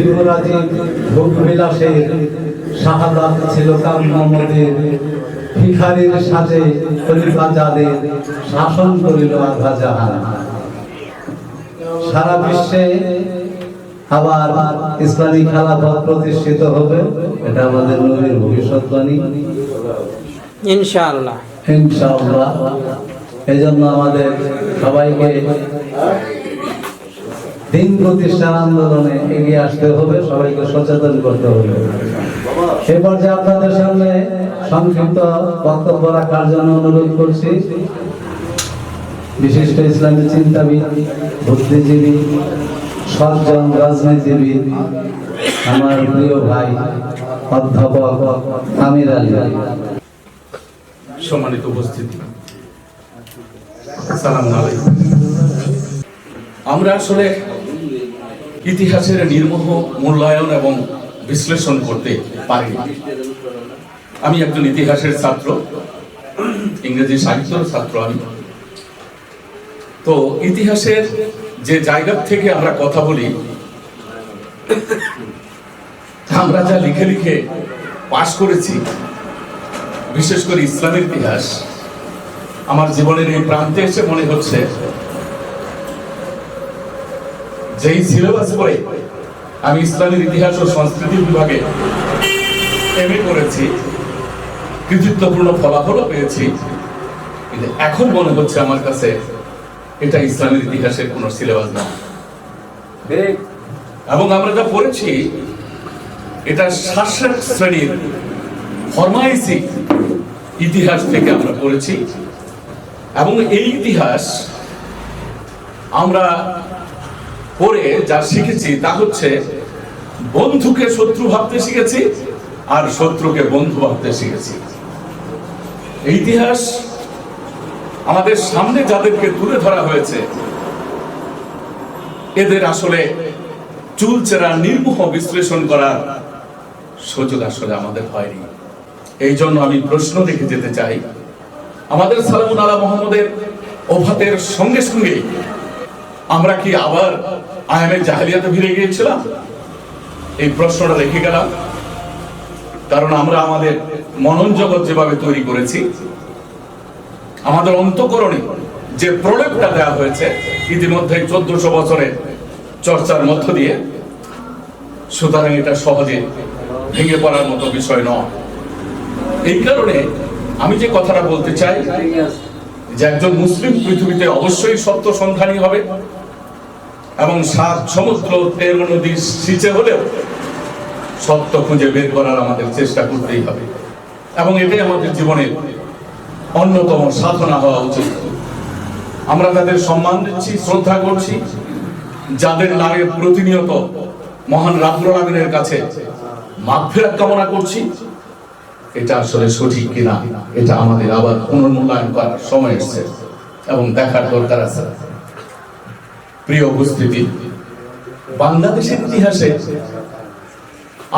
ত্রিপুরাজি ভোগ শাহাদাত ছিল কাম মোহাম্মদের ভিখারির সাজে খলিফা শাসন করিল আধা জাহান। সারা বিশ্বে আবার ইসলামী খেলাফত প্রতিষ্ঠিত হবে এটা আমাদের নবীর ভবিষ্যৎবাণী ইনশাআল্লাহ। ইনশাআল্লাহ। এই জন্য আমাদের সবাইকে দিন প্রতিষ্ঠান আন্দোলনে এগিয়ে আসতে হবে, সবাইকে সচেতন করতে হবে। এ পর্যায়ে আপনাদের সামনে সংক্ষিপ্ত বক্তব্য রাখার জন্য অনুরোধ করছি। বিশিষ্ট ইসলামী চিন্তাবিদ, বুদ্ধিজীবী, সজ্জন রাজনীতিবিদ, আমার প্রিয় ভাই, অধ্যাপক আমির আলী সম্মানিত উপস্থিতি। আমরা আসলে ইতিহাসের নির্মোহ মূল্যায়ন এবং বিশ্লেষণ করতে পারি আমি একজন ইতিহাসের ছাত্র, ইংরেজি সাহিত্যের ছাত্র আমি। তো ইতিহাসের যে জায়গা থেকে আমরা কথা বলি, আমরা যা লিখে লিখে পাশ করেছি, বিশেষ করে ইসলামের ইতিহাস, আমার জীবনের এই প্রান্তে এসে মনে হচ্ছে যেই সিলেবাস পড়ে আমি ইসলামের ইতিহাস ও সংস্কৃতি বিভাগে এমএ করেছি কৃতিত্বপূর্ণ ফলাফলও পেয়েছি। কিন্তু এখন মনে হচ্ছে আমার কাছে এটা ইসলামের ইতিহাসের কোন সিলেবাস না। এবং আমরা যা পড়েছি এটা শাসক শ্রেণির ফরমাইসি ইতিহাস থেকে আমরা পড়েছি। এবং এই ইতিহাস আমরা পড়ে যা শিখেছি তা হচ্ছে বন্ধুকে শত্রু ভাবতে শিখেছি আর শত্রুকে বন্ধু ভাবতে শিখেছি। ইতিহাস আমাদের সামনে যাদেরকে তুলে ধরা হয়েছে, এদের আসলে চুলচেরা নির্মোহ বিশ্লেষণ করার সুযোগ আসলে আমাদের হয়নি। এই জন্য আমি প্রশ্ন রেখে যেতে চাই, আমাদের সালামুন আলা মোহাম্মদের ওফাতের সঙ্গে সঙ্গে আমরা কি আবার আয়ামের জাহালিয়াতে ফিরে গিয়েছিলাম? এই প্রশ্নটা রেখে গেলাম। কারণ আমরা আমাদের মনন জগৎ যেভাবে তৈরি করেছি, আমাদের অন্তকরণে যে প্রলেপটা দেওয়া হয়েছে, ইতিমধ্যে চোদ্দশো বছরের চর্চার মধ্য দিয়ে, সুতরাং এটা সহজে ভেঙে পড়ার মতো বিষয় নয়। এই কারণে আমি যে কথাটা বলতে চাই, যে একজন মুসলিম পৃথিবীতে অবশ্যই সত্য সন্ধানী হবে এবং সাত সমুদ্র তেরো নদী সিঁচে হলেও সত্য খুঁজে বের করার আমাদের চেষ্টা করতেই হবে। এবং এটাই আমাদের জীবনের অন্যতম সাধনা হওয়া উচিত। আমরা তাদের সম্মান দিচ্ছি, শ্রদ্ধা করছি, যাদের নামে প্রতিনিয়ত মহান আলামিনের কাছে মাগফিরাত কামনা করছি, এটা আসলে সঠিক কিনা, এটা আমাদের আবার পুনর্মূল্যায়ন করার সময় এসেছে এবং দেখার দরকার আছে। প্রিয় উপস্থিতি, বাংলাদেশের ইতিহাসে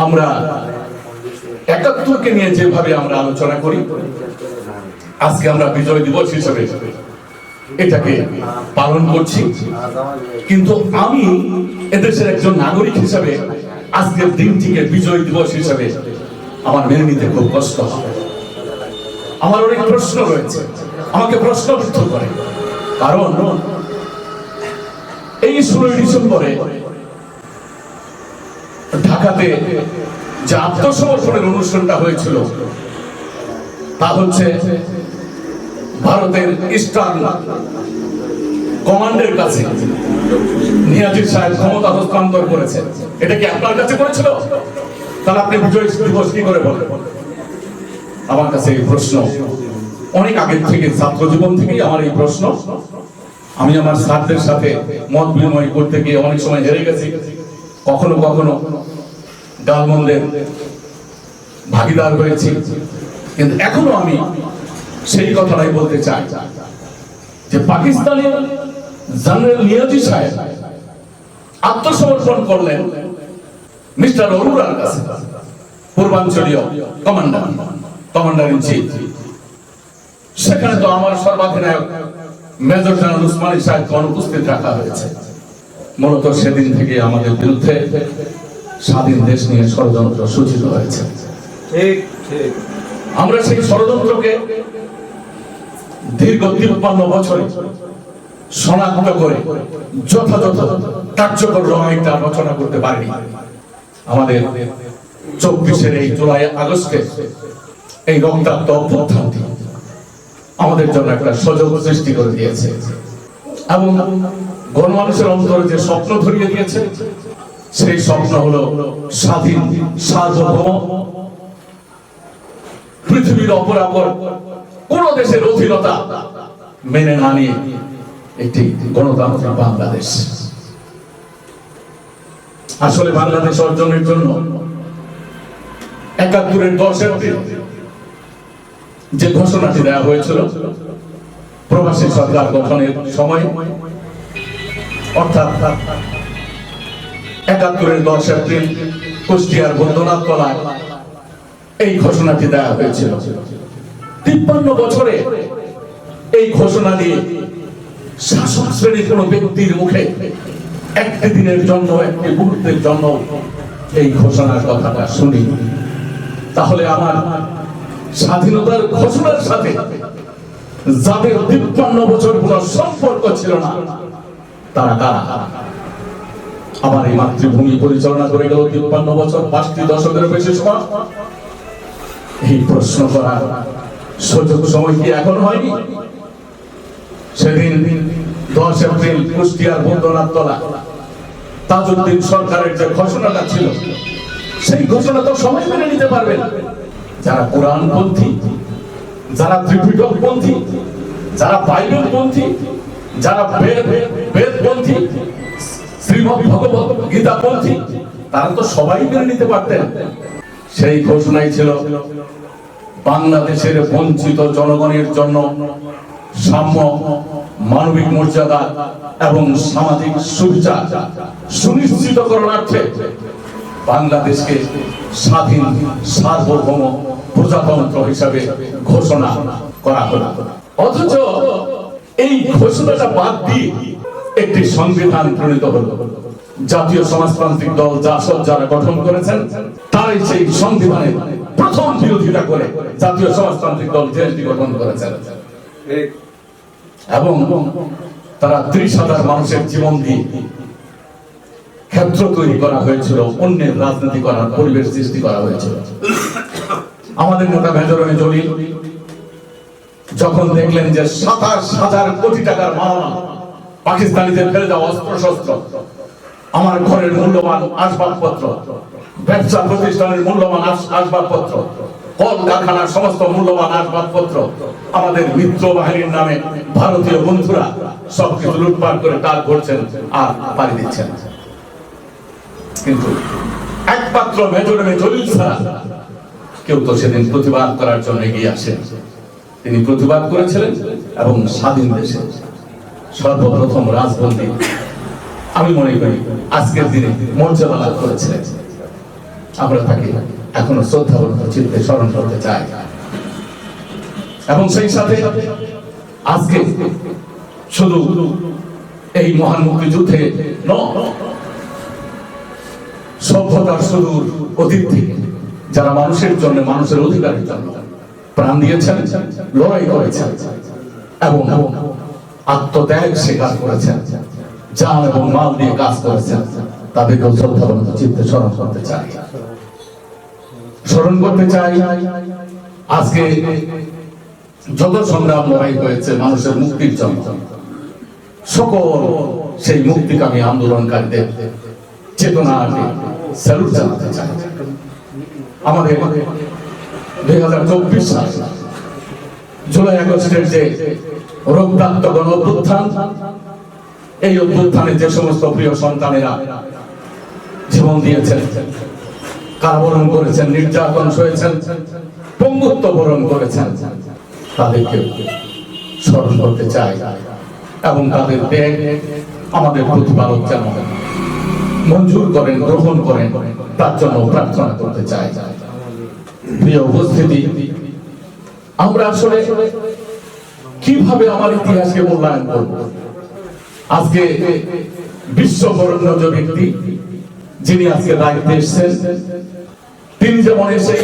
আমরা একাত্তরকে নিয়ে যেভাবে আমরা আলোচনা করি, আজকে আমরা বিজয় দিবস হিসেবে এটাকে পালন করছি। কিন্তু আমি এদেশের একজন নাগরিক হিসেবে আজকের দিনটিকে বিজয় দিবস হিসেবে আমার মেনে নিতে খুব কষ্ট হয়। আমার অনেক প্রশ্ন রয়েছে, আমাকে প্রশ্নবিদ্ধ করে। কারণ ষোলোই ডিসেম্বরে ঢাকাতে যে আত্মসমর্পণের অনুষ্ঠানটা হয়েছিল, তা হচ্ছে ভারতের ইস্টার্ন কমান্ডের কাছে নিয়াজির সাহেব ক্ষমতা হস্তান্তর করেছে। এটা কি আপনার কাছে করেছিল? তাহলে আপনি বিজয় দিবস কি করে বলেন? আমার কাছে এই প্রশ্ন। অনেক আগে থেকে ছাত্র জীবন থেকেই আমার এই প্রশ্ন। আমি আমার স্যারদের সাথে মত বিনিময় করতে গিয়ে অনেক সময় হেরে গেছি। কখনো কখনো গালমন্দের ভাগিদার হয়েছি। কিন্তু এখনও আমি সেই কথাটাই বলতে চাই যে পাকিস্তানি জেনারেল নিয়াজি সাহেব আত্মসমর্পণ করলেন মিস্টার অরুরার কাছে, পূর্বাঞ্চলীয় কমান্ডার কমান্ডার ইন চিফ সেখানে তো আমার সর্বাধিনায়ক মেজর জেনারেল উসমানী সাহেবকে অনুপস্থিত রাখা হয়েছে। মূলত সেদিন থেকে আমাদের বিরুদ্ধে স্বাধীন দেশ নিয়ে ষড়যন্ত্র সূচিত হয়েছে। আমরা সেই ষড়যন্ত্রকে দীর্ঘ তিপ্পান্ন বছরে শনাক্ত করে যথাযথ কার্যকর লড়াইটা রচনা করতে পারিনি। আমাদের চব্বিশের এই জুলাই আগস্টে এই রক্তাক্ত অভ্যুত্থানটি আমাদের জন্য একটা সুযোগ সৃষ্টি করে দিয়েছে। এবং গণমানুষের অন্তরে যে স্বপ্ন ধরিয়ে দিয়েছে, সেই স্বপ্ন হলো স্বাধীন সার্বভৌম। পৃথিবীর অপরাপর কোন দেশের অধীনতা মেনে না নিয়ে একটি গণতান্ত্রিক বাংলাদেশ। আসলে বাংলাদেশ অর্জনের জন্য একাত্তরের দশ এপ্রিল যে ঘোষণাটি দেওয়া হয়েছিল প্রবাসী সরকার গঠনের সময়, অর্থাৎ একাত্তরের দশ এপ্রিল কুষ্টিয়ার বন্দনাথ তলায় এই ঘোষণাটি দেওয়া হয়েছিল। তিপ্পান্ন বছরে এই ঘোষণা দিয়ে শাসক শ্রেণির কোন ব্যক্তির মুখে একটি দিনের জন্য, একটি মুহূর্তের জন্য এই ঘোষণার কথাটা শুনি তাহলে আমার স্বাধীনতার ঘোষণার সাথে যাদের তিপ্পান্ন বছর কোন সম্পর্ক ছিল না, তারা কারা? আমার এই মাতৃভূমি পরিচালনা করে গেল তিপ্পান্ন বছর, পাঁচটি দশকের বেশি সময়। এই প্রশ্ন করার সুযোগ সময় কি এখন হয়নি? সেদিন দশ এপ্রিল কুষ্টিয়ার বন্দনাথ তলা, তাজউদ্দিন সরকারের যে ঘোষণাটা ছিল, সেই ঘোষণা তো সবাই মেনে নিতে পারবেন যারা কোরআন পন্থী যারা ত্রিপিটক পন্থী যারা বাইবেল পন্থী যারা বেদ পন্থী শ্রীমদ ভগবত গীতা পন্থী তারা তো সবাই মেনে নিতে পারতেন। সেই ঘোষণাই ছিল বাংলাদেশের বঞ্চিত জনগণের জন্য সাম্য মানবিক মর্যাদা এবং সামাজিক সুবিচার সুনিশ্চিত করণার্থে বাংলাদেশকে স্বাধীন, সার্বভৌম প্রজাতন্ত্র হিসাবে ঘোষণা করা হলো। অথচ এই ঘোষণাটা বাদ দিয়ে একটি সংবিধান প্রণীত হলো। জাতীয় সমাজতান্ত্রিক দল জাসদ যারা গঠন করেছেন, তারাই সেই সংবিধানের প্রথম বিরোধিতা করে জাতীয় সমাজতান্ত্রিক দল জেএসডি গঠন করেছেন। এবং তারা ত্রিশ হাজার মানুষের জীবন দিয়ে ক্ষেত্র তৈরি করা হয়েছিল, অন্যের রাজনীতি করার পরিবেশ সৃষ্টি করা হয়েছিল। আমাদের নেতা মেজরমে জলিল যখন দেখলেন যে সাতাশ হাজার কোটি টাকার মামলা পাকিস্তানিদের ফেলে যাওয়া অস্ত্র শস্ত্র আমার ঘরের মূল্যবান আসবাবপত্র, ব্যবসা প্রতিষ্ঠানের মূল্যবান আসবাবপত্র কল কারখানার সমস্ত মূল্যবান আসবাবপত্র, আমাদের মিত্র বাহিনীর নামে ভারতীয় বন্ধুরা সবকিছু লুটপাট করে তার করছেন আর পাড়ি দিচ্ছেন। কিন্তু একমাত্র মেজরমে জলিল ছাড়া কেউ তো সেদিন প্রতিবাদ করার জন্য এগিয়ে আসেন। তিনি প্রতিবাদ করেছিলেন এবং স্বাধীন দেশে। সর্বপ্রথম রাজবন্দী। আমি মনে করি আজকের দিনে মর্যাদা লাভ করেছিলেন আমরা তাকে এখনও শ্রদ্ধা চিত্তে স্মরণ করতে চাই। এবং সেই সাথে আজকে শুধু এই মহান মুক্তিযুদ্ধে সভ্যতার সুদূর অতীত থেকে যারা মানুষের জন্য মানুষের অধিকারের জন্য প্রাণ দিয়েছেন, লড়াই করেছেন, এবং আত্মত্যাগ স্বীকার করেছেন, জান এবং মাল দিয়ে কাজ করেছেন, তাদেরকে শ্রদ্ধাবনত চিত্তে স্মরণ করতে চাই। স্মরণ করতে চাই, আজকে যত সংগ্রাম লড়াই হয়েছে, মানুষের মুক্তির জন্য, সকল সেই মুক্তিকামী আন্দোলনকারীদের চেতনা স্যালুট জানাতে চাই। আমাদের দুই হাজার চব্বিশ সাল, জুলাই আগস্টের যে রক্তাক্ত গণ অভ্যুত্থান, এই অভ্যুত্থানে যে সমস্ত প্রিয় সন্তানেরা জীবন দিয়েছেন, কারাবরণ করেছেন, নির্যাতন সয়েছেন, পঙ্গুত্ব বরণ করেছেন, তাদেরকে স্মরণ করতে চাই এবং তাদের ত্যাগ আমাদের প্রতিপালক যেন মঞ্জুর করেন, গ্রহণ করেন, তার জন্য প্রার্থনা করতে চাই। প্রিয় উপস্থিতি, আমরা আসলে কীভাবে আমার ইতিহাসকে মূল্যায়ন করব? আজকে বিশ্ব বরণ্য যে ব্যক্তি, যিনি আজকে দায়িত্বে এসেছেন, তিনি যেমন এসে,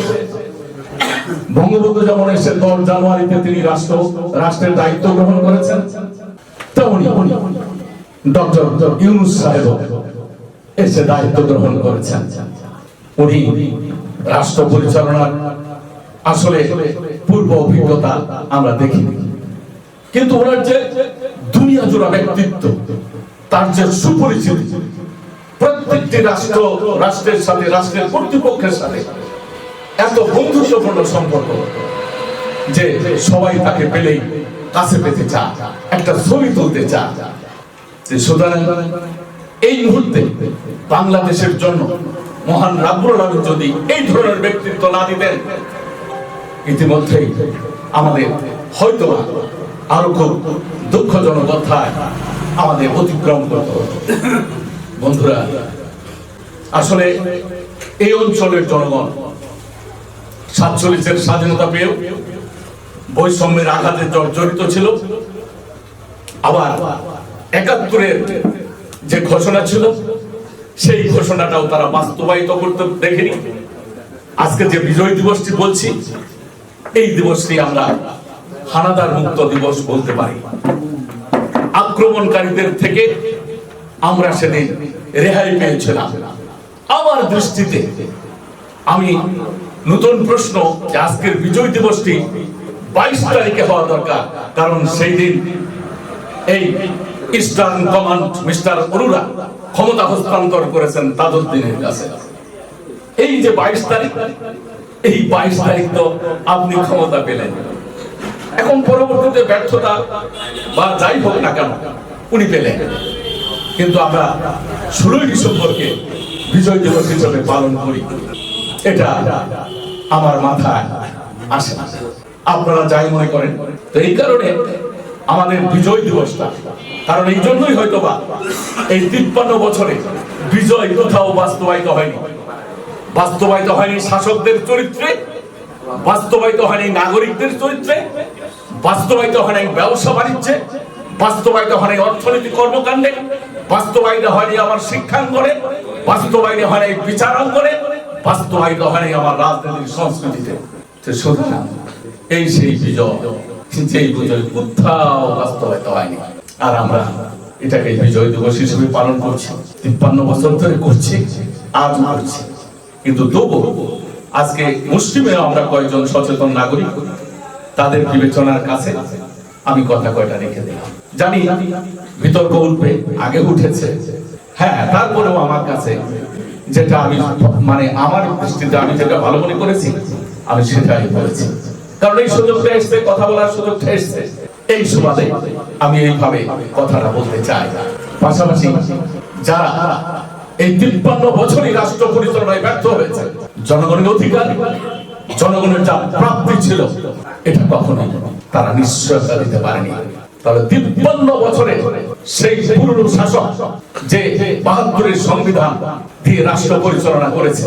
বঙ্গবন্ধু যেমন এসে দশ জানুয়ারিতে তিনি রাষ্ট্র, রাষ্ট্রের দায়িত্ব গ্রহণ করেছেন, তেমনি ডক্টর ইউনুস সাহেব এসে দায়িত্ব গ্রহণ করেছেন। উনি রাষ্ট্র পরিচালনার আসলে পূর্ব অভিজ্ঞতা আমরা দেখিনি। কিন্তু ওনার যে দুনিয়া জোড়া ব্যক্তিত্ব, তার যে সুপরিচিতি, প্রত্যেকটি রাষ্ট্র, রাষ্ট্রের সাথে, রাষ্ট্রের কর্তৃপক্ষের সাথে এত বন্ধুত্বপূর্ণ সম্পর্ক যে সবাই তাকে পেলেই কাছে পেতে চায়, একটা ছবি তুলতে যে সুতরাং এই মুহূর্তে বাংলাদেশের জন্য মহান রাব্বুল আলামিন যদি এই ধরনের ব্যক্তিত্ব না দিতেন, ইতিমধ্যেই আমাদের হয়তো আরও খুব দুঃখজনক অধ্যায় আমাদের অতিক্রম করতে বন্ধুরা, আসলে এই অঞ্চলের জনগণ সাতচল্লিশের স্বাধীনতা পেয়েও বৈষম্যের আঘাতে জর্জরিত ছিল। আবার একাত্তরের যে ঘোষণা ছিল, সেই ঘোষণাটাও তারা বাস্তবায়িত করতে দেখেনি। আজকে যে বিজয় দিবসটি বলছি, এই দিবসটি আমরা হানাদার মুক্ত দিবস বলতে পারি। আক্রমণকারীদের থেকে আমরা সেদিন রেহাই পেয়েছিলাম। আমার দৃষ্টিতে আমি নতুন প্রশ্ন আজকের বিজয় দিবসটি বাইশ তারিখে হওয়া দরকার, কারণ সেই দিন এই ইস্টার্ন কমান্ড মিস্টার অরুরা ক্ষমতা হস্তান্তর করেছেন তাজউদ্দিনের কাছে। এই যে বাইশ তারিখ, এই বাইশ তারিখ তো আপনি ক্ষমতা পেলেন। এখন পরবর্তীতে ব্যর্থতা বা যাই হোক না কেন, উনি পেলেন। কিন্তু আমরা ষোলোই ডিসেম্বরকে বিজয় দিবস হিসেবে পালন করি। এটা আমার মাথায় আসে। আপনারা যাই মনে করেন, তো এই কারণে আমাদের বিজয় দিবসটা। কারণ এই জন্যই হয়তো বা এই তিপ্পান্ন বছরে বিজয় কোথাও বাস্তবায়িত হয়নি। বাস্তবায়িত হয়নি শাসকদের চরিত্রে, বাস্তবায়িত হয়নি নাগরিকদের চরিত্রে, বাস্তবায়িত হয়নি ব্যবসা বাণিজ্যে, বাস্তবায়িত হয়নি অর্থনীতি কর্মকাণ্ডে, বাস্তবায়িত হয়নি আমার শিক্ষাঙ্গনে, বাস্তবায়িত হয়নি বিচারাঙ্গনে, বাস্তবায়িত হয়নি আমার রাজনীতির সংস্কৃতিতে। তো সুতরাং, এই সেই বিজয়। বিজয় কোথাও বাস্তবায়িত হয়নি। আর আমরা এটাকে বিজয় দিবস হিসেবে পালন করছি। তিপ্পান্ন বছর ধরে করছি, আজ করছি কিন্তু তবু আজকে আমরা কয়েকজন সচেতন নাগরিক, তাদের বিবেচনার কাছে আমি কথা কয়টা রেখে দিলাম। জানি বিতর্ক উঠবে, আগে উঠেছে। হ্যাঁ তারপরেও আমার কাছে যেটা আমি মানে আমার দৃষ্টিতে আমি যেটা ভালো মনে করেছি, আমি সেটাই বলেছি। কারণ এই সুযোগটা এসছে, কথা বলার সুযোগটা এসছে। এই সুবাদে আমি এইভাবে কথাটা বলতে চাই। পাশাপাশি যারা এই তিপ্পান্ন বছরই রাষ্ট্র পরিচালনায় ব্যর্থ হয়েছে, জনগণের অধিকার, জনগণের যা প্রাপ্তি ছিল, এটা কখনো তারা নিশ্চয়তা দিতে পারেনি। তাহলে তিপ্পান্ন বছরে সেই পুরনো শাসক যে বাহাত্তরের সংবিধান দিয়ে রাষ্ট্র পরিচালনা করেছে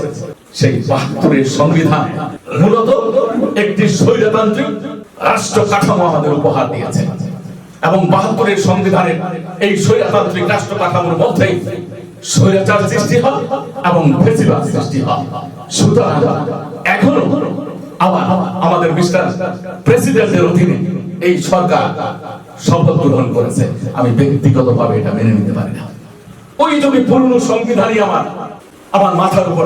সেই বাহাত্তরের সংবিধান মূলত একটি স্বৈরতান্ত্রিক রাষ্ট্র কাঠামো আমাদের উপহার দিয়েছে। এবং বাহাত্তরের সংবিধানের এই স্বৈরতান্ত্রিক রাষ্ট্র কাঠামোর মধ্যেই স্বৈরাচার সৃষ্টি হয় এবং ফেসিবাদ সৃষ্টি হয়। সুতরাং এখনও আবার আমাদের মিস্টার প্রেসিডেন্টের অধীনে এই সরকার শপথ গ্রহণ করেছে। আমি ব্যক্তিগতভাবে এটা মেনে নিতে পারি না। ওই যদি পুরনো সংবিধানই আমার আমার মাথার উপর